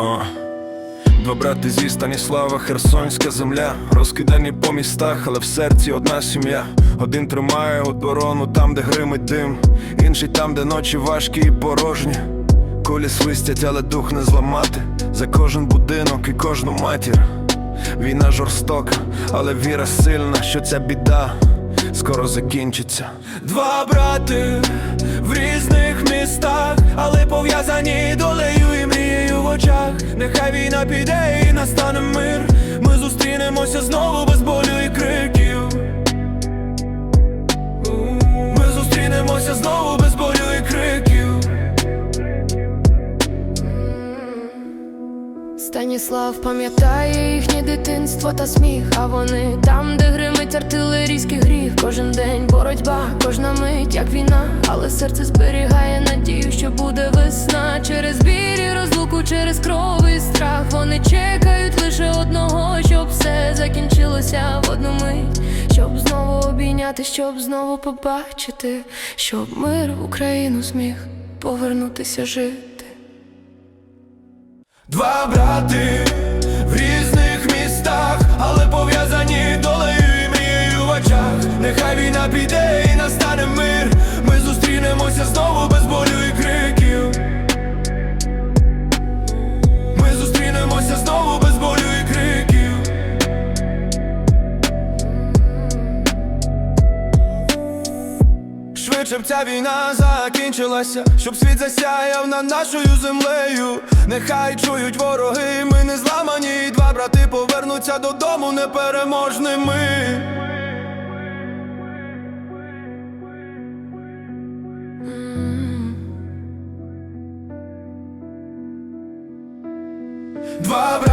О. Два брати зі Станіслава, Херсонська земля, розкидані по містах, але в серці одна сім'я. Один тримає оборону там, де гримить дим, інший там, де ночі важкі і порожні. Кулі свистять, але дух не зламати. За кожен будинок і кожну матір. Війна жорстока, але віра сильна, що ця біда скоро закінчиться. Два брати в різних містах, але пов'язані очах. Нехай війна піде і настане мир. Ми зустрінемося знову без болю і криків. Ми зустрінемося знову без Станіслав пам'ятає їхнє дитинство та сміх, а вони там, де гримить артилерійський гріх. Кожен день боротьба, кожна мить, як війна, але серце зберігає надію, що буде весна. Через біль і розлуку, через кров і страх. Вони чекають лише одного, щоб все закінчилося в одну мить. Щоб знову обійняти, щоб знову побачити, щоб мир в Україну зміг повернутися жити. Два брати щоб ця війна закінчилася, щоб світ засяяв над нашою землею. Нехай чують вороги, ми не зламані, і два брати повернуться додому непереможними. Два брати